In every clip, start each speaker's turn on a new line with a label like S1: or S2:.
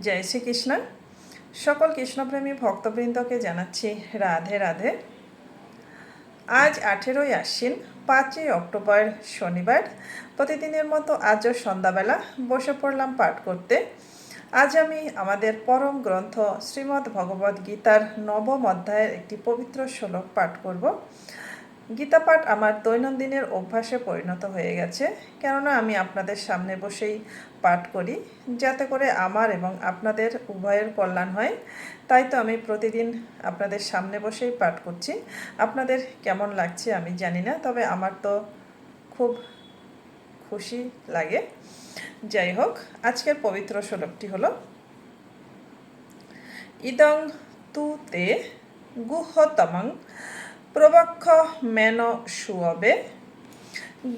S1: জয় শ্রীকৃষ্ণ সকল কৃষ্ণপ্রেমী ভক্তবৃন্দকে জানাচ্ছি রাধে রাধে। আজ আঠেরোই আশ্বিন, পাঁচই অক্টোবর শনিবার। প্রতিদিনের মতো আজও সন্ধ্যাবেলা বসে পড়লাম পাঠ করতে। আজ আমি আমাদের পরম গ্রন্থ শ্রীমদ্ ভগবদ্ গীতার নবম অধ্যায়ের একটি পবিত্র শ্লোক পাঠ করব। গীতা পাঠ আমার দৈনন্দিনের অভ্যাসে পরিণত হয়ে গেছে, কেননা আমি আপনাদের সামনে বসেই পাঠ করি, যাতে করে আমার এবং আপনাদের উভয়ের কল্যাণ হয়। তাই তো আমি প্রতিদিন আপনাদের সামনে বসেই পাঠ করছি। আপনাদের কেমন লাগছে আমি জানি না, তবে আমার তো খুব খুশি লাগে। যাই হোক, আজকের পবিত্র শ্লোকটি হলো, ইদং তু তে গুহতমং প্রবক্ষ মেন সুয়বে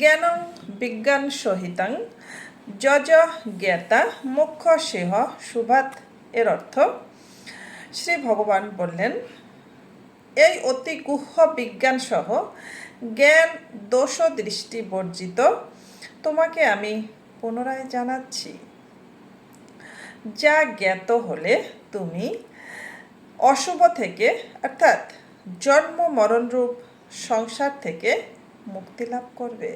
S1: জ্ঞানং বিজ্ঞান সহিতাং, যজ জ্ঞাতা মুখ্য সেহ সুভাত এর অর্থ, শ্রী ভগবান বললেন, এই অতি গুহ্য বিজ্ঞান সহ জ্ঞান দোষ দৃষ্টি বর্জিত তোমাকে আমি পুনরায় জানাচ্ছি। যা জ্ঞাত হলে তুমি অশুভ থেকে, অর্থাৎ জন্ম, মরণরূপ, সংসার থেকে মুক্তি লাভ করবে।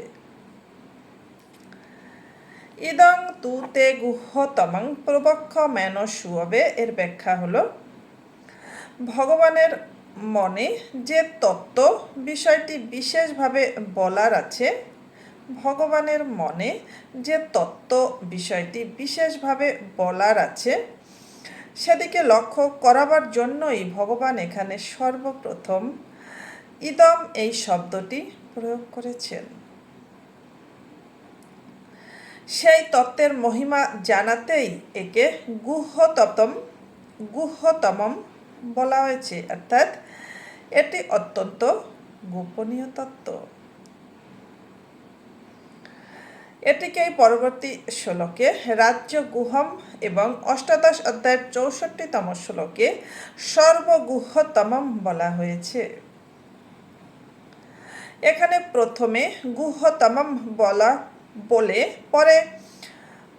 S1: ইদং তু তে গুহ্যতমং প্রবক্ষ মেন সুয়বে। এর ব্যাখ্যা হলো, ভগবানের মনে যে তত্ত্ব বিষয়টি বিশেষভাবে বলার আছে, ভগবানের মনে যে তত্ত্ব বিষয়টি বিশেষভাবে বলার আছে সেদিকে লক্ষ্য করাবার জন্যই ভগবান এখানে সর্বপ্রথম ইদম এই শব্দটি প্রয়োগ করেছেন। সেই তত্ত্বের মহিমা জানাতেই একে গুহ্যতম গুহ্যতমম বলা হয়েছে। অর্থাৎ এটি অত্যন্ত গোপনীয় তত্ত্ব। এটিকেই পরবর্তী শ্লোকে রাজ্য গুহম এবং অষ্টাদশ অধ্যায়ের চৌষট্টিতম শ্লোকে সর্বগুহ্যতমম বলা হয়েছে। এখানে প্রথমে গুহ্যতমম বলা, বলে পরে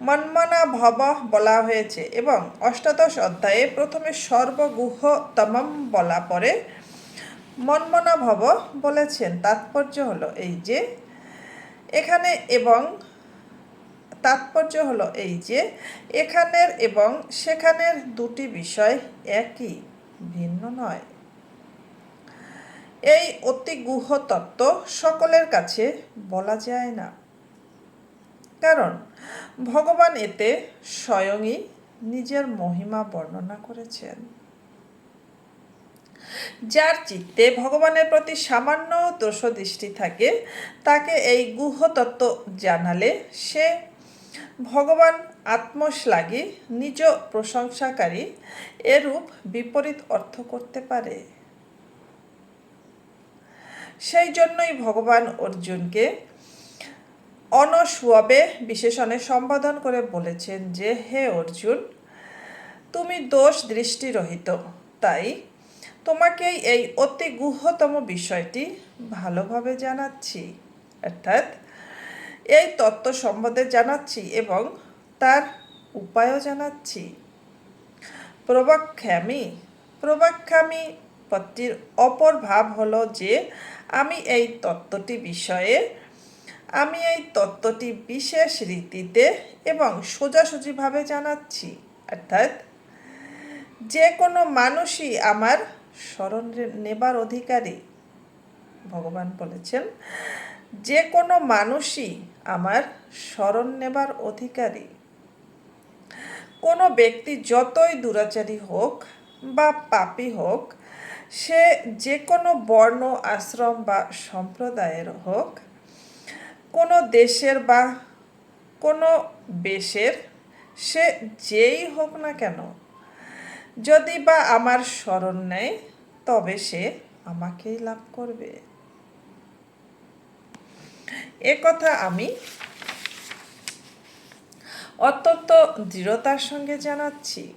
S1: মন্মনা ভব বলা হয়েছে এবং অষ্টাদশ অধ্যায়ে প্রথমে সর্বগুহ্যতমম বলা পরে মন্মনা ভব বলেছেন। তাৎপর্য হলো এই যে, এখানে এবং তাৎপর্য হলো এই যে, এখানের এবং সেখানের দুটি বিষয় একই, ভিন্ন নয়। এই অতি গুহ তত্ত্ব সকলের কাছে বলা যায় না। কারণ ভগবান এতে স্বয়ংই নিজের মহিমা বর্ণনা করেছেন। যার চিত্তে ভগবানের প্রতি সামান্য দোষ দৃষ্টি থাকে, তাকে এই গুহ তত্ত্ব জানালে সে ভগবান আত্মশ্লাঘী, নিজ প্রশংসাকারী, এরূপ বিপরীত অর্থ করতে পারে। সেই জন্যই ভগবান অর্জুনকে অনসুয়াবে বিশেষণে সম্বোধন করে বলেছেন যে, হে অর্জুন, তুমি দোষ দৃষ্টিরহিত, তাই তোমাকেই এই অতি গুহ্যতম বিষয়টি ভালোভাবে জানাচ্ছি। অর্থাৎ এই তত্ত্ব সম্বন্ধে জানাচ্ছি এবং তার উপায়ও জানাচ্ছি। প্রবাখ্যামি প্রবাখ্যামি পত্রির অপর ভাব হলো যে, আমি এই তত্ত্বটি বিষয়ে, আমি এই তত্ত্বটি বিশেষ রীতিতে এবং সোজাসুজিভাবে জানাচ্ছি। অর্থাৎ, যে কোনো মানুষই আমার স্মরণ নেবার অধিকারী। ভগবান বলেছেন, যে কোনো মানুষই আমার স্মরণ নেবার অধিকারী। কোনো ব্যক্তি যতই দুরাচারী হোক বা পাপী হোক, সে যে কোনো বর্ণ, আশ্রম বা সম্প্রদায়ের হোক, কোনো দেশের বা কোনো বেশের, সে যেই হোক না কেন, যদি বা আমার স্মরণ নেয়, তবে সে আমাকেই লাভ করবে। কথা আমি অত্যন্ত দৃঢ়তার সঙ্গে জানাচ্ছি।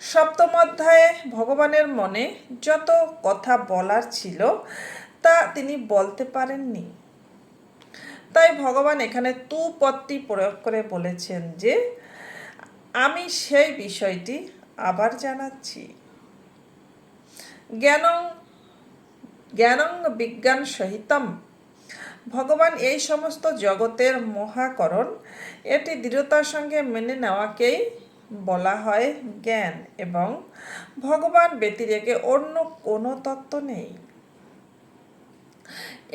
S1: সপ্তম অধ্যায়ে ভগবানের মনে যত কথা বলার ছিল, তা তিনি বলতে পারেননি। তাই ভগবান এখানে তু পদটি প্রয়োগ করে বলেছেন যে, আমি সেই বিষয়টি আবার জানাচ্ছি। জ্ঞানং জ্ঞানং বিজ্ঞান সহিতম ভগবান এই সমস্ত জগতের মহাকরণ, এটি দৃঢ়তার সঙ্গে মেনে নেওয়াকেই বলা হয় জ্ঞান এবং ভগবান ব্যতিরেকে অন্য কোনো তত্ত্ব নেই।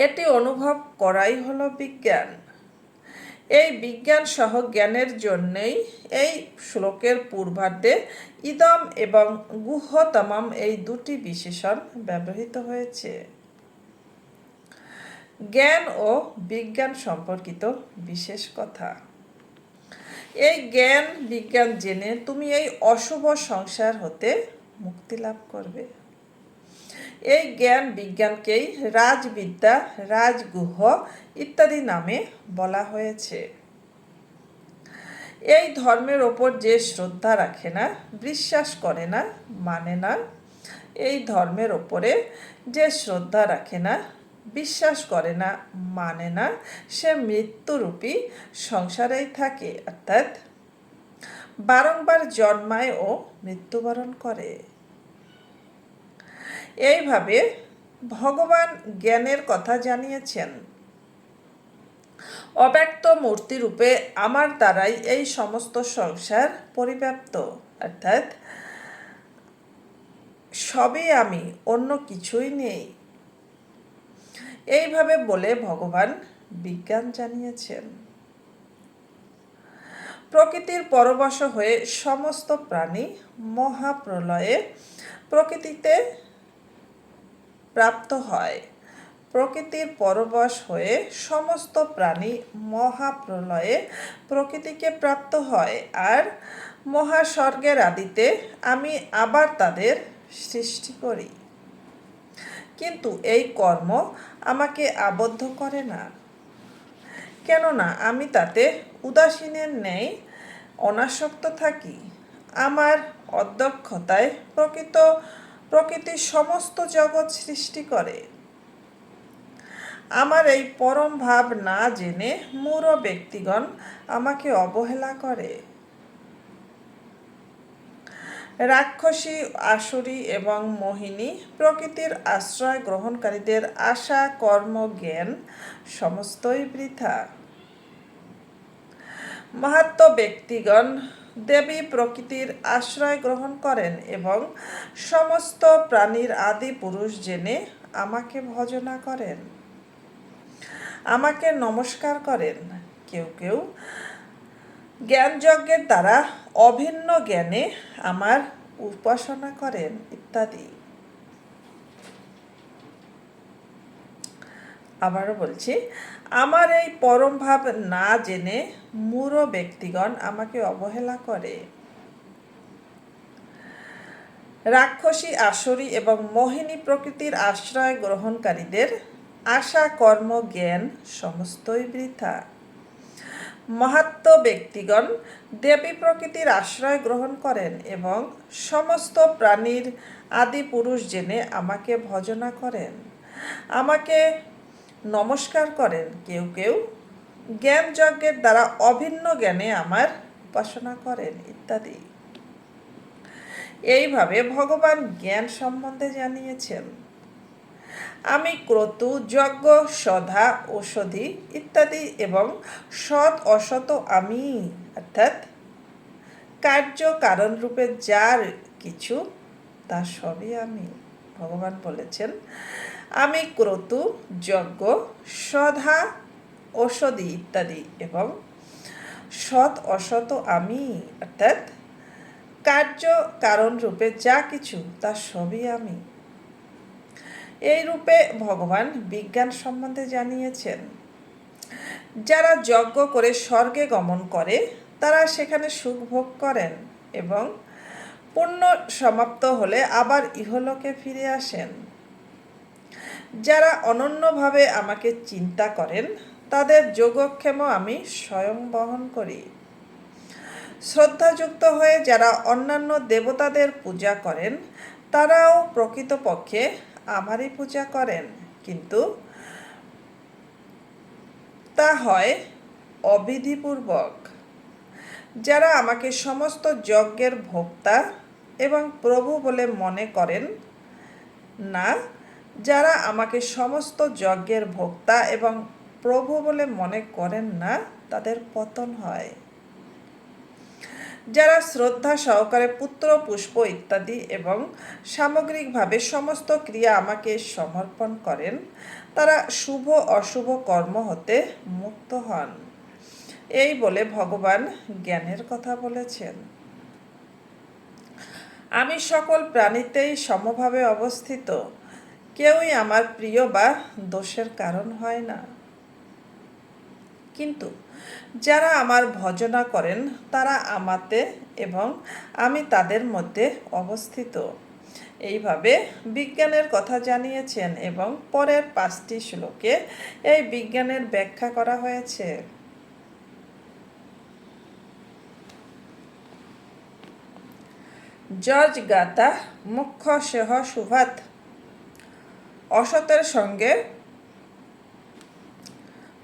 S1: এটি অনুভব করাই হলো বিজ্ঞান। এই বিজ্ঞান সহ জ্ঞানের জন্যই এই শ্লোকের পূর্বার্ধে ইদম এবং গুহতমম এই দুটি বিশেষণ ব্যবহৃত হয়েছে। জ্ঞান ও বিজ্ঞান সম্পর্কিত বিশেষ কথা। এই জ্ঞান বিজ্ঞান জেনে তুমি এই অশুভ সংসার হতে মুক্তি লাভ করবে। এই জ্ঞান বিজ্ঞানকেই রাজবিদ্যা, রাজগুহ ইত্যাদি নামে বলা হয়েছে। এই ধর্মের ওপর যে শ্রদ্ধা রাখে না, বিশ্বাস করে না মানে না, এই ধর্মের ওপরে যে শ্রদ্ধা রাখে না, বিশ্বাস করে না মানে না, সে মৃত্যুরূপী সংসারেই থাকে, অর্থাৎ বারংবার জন্মায় ও মৃত্যুবরণ করে। এইভাবে ভগবান জ্ঞানের কথা জানিয়েছেন। অব্যক্ত মূর্তি রূপে আমার দ্বারাই এই সমস্ত সংসার পরিব্যাপ্ত। অর্থাৎ সবই আমি, অন্য কিছুই নেই। এইভাবে বলে ভগবান বিজ্ঞান জানিয়েছেন। প্রকৃতির পরবশ হয়ে সমস্ত প্রাণী মহাপ্রলয়ে প্রকৃতিতে প্রাপ্ত হয়। প্রকৃতির পরবশ হয়ে সমস্ত প্রাণী মহাপ্রলয়ে প্রকৃতিকে প্রাপ্ত হয়। আর মহাস্বর্গের আদিতে আমি আবার তাদের সৃষ্টি করি। কিন্তু এই কর্ম আমাকে আবদ্ধ করে না। কেননা আমি তাতে উদাসীনের ন্যায় অনাসক্ত থাকি। আমার অধ্যক্ষতায় প্রকৃত প্রকৃতির সমস্ত জগৎ সৃষ্টি করে। আমার এই পরম ভাব না জেনে মূঢ় ব্যক্তিগণ আমাকে অবহেলা করে। রাক্ষসী, আসুরি এবং মোহিনী প্রকৃতির আশ্রয় গ্রহণকারীদের আশা, কর্ম, জ্ঞান সমস্তই বৃথা। মাহাত্ম ব্যক্তিগণ দেবী প্রকৃতির আশ্রয় গ্রহণ করেন এবং সমস্ত প্রাণীর আদি পুরুষ জেনে আমাকে ভজনা করেন। আমাকে নমস্কার করেন। কেউ কেউ জ্ঞানযজ্ঞের দ্বারা অভিন্ন জ্ঞানে আমার উপাসনা করেন ইত্যাদি। আবারও বলছি আমার এই পরম ভাব না জেনে মূঢ় ব্যক্তিগণ আমাকে অবহেলা করে। রাক্ষসী, আসরী এবং মোহিনী প্রকৃতির আশ্রয় গ্রহণকারীদের আশা, কর্ম, জ্ঞান সমস্তই বৃথা। মাহাত্ম ব্যক্তিগণ দেবী প্রকৃতির আশ্রয় গ্রহণ করেন এবং সমস্ত প্রাণীর, আদি পুরুষ জেনে আমাকে ভজনা করেন। আমাকে নমস্কার করেন কেউ কেউ। জ্ঞান যজ্ঞের দ্বারা অভিন্ন জ্ঞানে আমার উপাসনা করেন ইত্যাদি। এইভাবে ভগবান জ্ঞান সম্বন্ধে জানিয়েছেন। আমি ক্রতু, যজ্ঞ সধা ঔষধি ইত্যাদি এবং সৎ, অসৎ আমি, অর্থাৎ কার্য কারণ রূপে যার কিছু, তা সবই আমি। ভগবান বলেছেন আমি ক্রতু, যজ্ঞ, সধা, ঔষধি ইত্যাদি এবং সৎ অসৎ আমি, অর্থাৎ কার্য কারণ রূপে যা কিছু, তা সবই আমি। এই রূপে ভগবান বিজ্ঞান সম্বন্ধে জানিয়েছেন, যারা যজ্ঞ করে স্বর্গে গমন করে, তারা সেখানে সুখ ভোগ করেন এবং পুণ্য সমাপ্ত হলে আবার ইহলোকে ফিরে আসেন। যারা অনন্যভাবে আমাকে চিন্তা করেন, তাদের যোগক্ষেম আমি স্বয়ং বহন করি। শ্রদ্ধাযুক্ত হয়ে যারা অন্যান্য দেবতাদের পূজা করেন, তারাও প্রকৃতপক্ষে আমারই পূজা করেন। কিন্তু তা হয় অবিধিপূর্বক। যারা আমাকে সমস্ত যজ্ঞের ভোক্তা এবং প্রভু বলে মনে করেন, না যারা আমাকে সমস্ত যজ্ঞের ভোক্তা এবং প্রভু বলে মনে করেন না, তাদের পতন হয়। যারা শ্রদ্ধা সহকারে পুত্র, পুষ্প ইত্যাদি এবং সামগ্রিকভাবে সমস্ত ক্রিয়া আমাকে সমর্পণ করেন, তারা শুভ, অশুভ কর্ম হতে মুক্ত হন। এই বলে ভগবান জ্ঞানের কথা বলেছেন। আমি সকল প্রাণীতেই সমভাবে অবস্থিত। কেউই আমার প্রিয় বা দোষের কারণ হয় না। কিন্তু যারা আমার ভজনা করেন, তারা আমাতে এবং আমি তাদের মধ্যে অবস্থিত। এইভাবে বিজ্ঞানের কথা জানিয়েছেন এবং পরের পাঁচটি শ্লোকে এই বিজ্ঞানের ব্যাখ্যা করা হয়েছে। জজ গাতা মুখ্য সেহ সুভাত অসতের সঙ্গে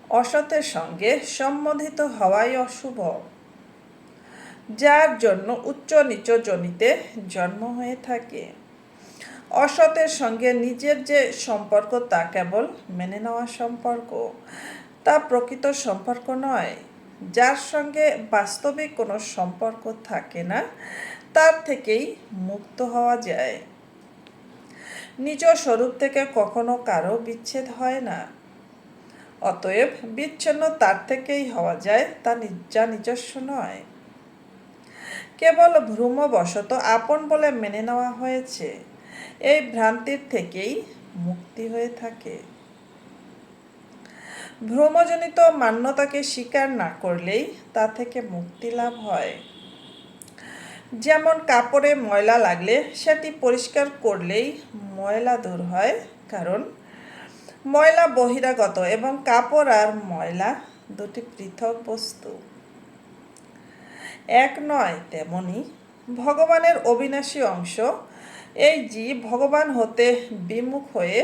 S1: অসতের সঙ্গে সম্বোধিত হওয়াই অশুভ, যার জন্য উচ্চ নিচ জনিতে জন্ম হয়ে থাকে। অসতের সঙ্গে নিজের যে সম্পর্ক তা কেবল মেনে নেওয়া সম্পর্ক, তা প্রকৃত সম্পর্ক নয়। যার সঙ্গে বাস্তবিক কোনো সম্পর্ক থাকে না, তার থেকেই মুক্ত হওয়া যায়। নিজ স্বরূপ থেকে কখনো কারও বিচ্ছেদ হয় না। অতএব বিচ্ছিন্ন তার থেকেই হওয়া যায়, তা যা নিজস্ব নয়। কেবল ভ্রমবশত আপন বলে মেনে নেওয়া হয়েছে। এই ভ্রান্তির থেকেই মুক্তি হয়ে থাকে। ভ্রমজনিত মান্যতাকে স্বীকার না করলেই তা থেকে মুক্তি লাভ হয়। যেমন কাপড়ে ময়লা লাগলে সেটি পরিষ্কার করলেই ময়লা দূর হয়, কারণ ময়লা বহিরাগত এবং কাপড় আর ময়লা দুটি পৃথক বস্তু। এক নয়, তেমনি ভগবানের অবিনাশী অংশ। এই জীব ভগবান হতে বিমুখ হয়ে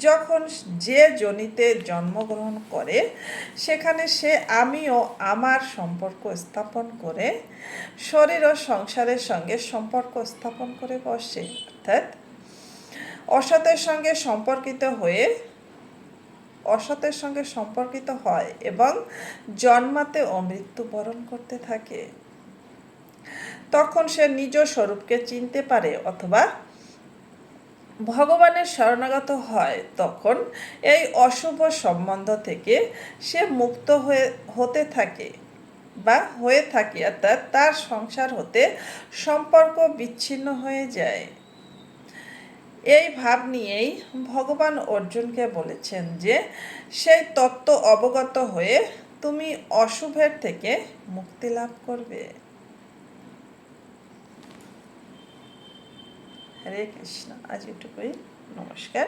S1: যখন যে জনিতে জন্মগ্রহণ করে, সেখানে সে আমি ও আমার সম্পর্ক স্থাপন করে, শরীর ও সংসারের সঙ্গে সম্পর্ক স্থাপন করে বসে। অর্থাৎ অসতের সঙ্গে সম্পর্কিত হয়ে, অসতের সঙ্গে সম্পর্কিত হয় এবং জন্মাতে ও মৃত্যুবরণ করতে থাকে। তখন সে নিজ স্বরূপকে চিনতে পারে অথবা ভগবানের শরণাগত হয় তখন এই অশুভ সম্বন্ধ থেকে সে মুক্ত হয়ে, হতে থাকে বা হয়ে থাকে, অর্থাৎ তার সংসার হতে সম্পর্ক বিচ্ছিন্ন হয়ে যায়। এই ভাব নিয়েই ভগবান অর্জুনকে বলেছেন যে, সেই তত্ত্ব অবগত হয়ে তুমি অশুভের থেকে মুক্তি লাভ করবে। হরে কৃষ্ণ। আজ এটুকুই। নমস্কার।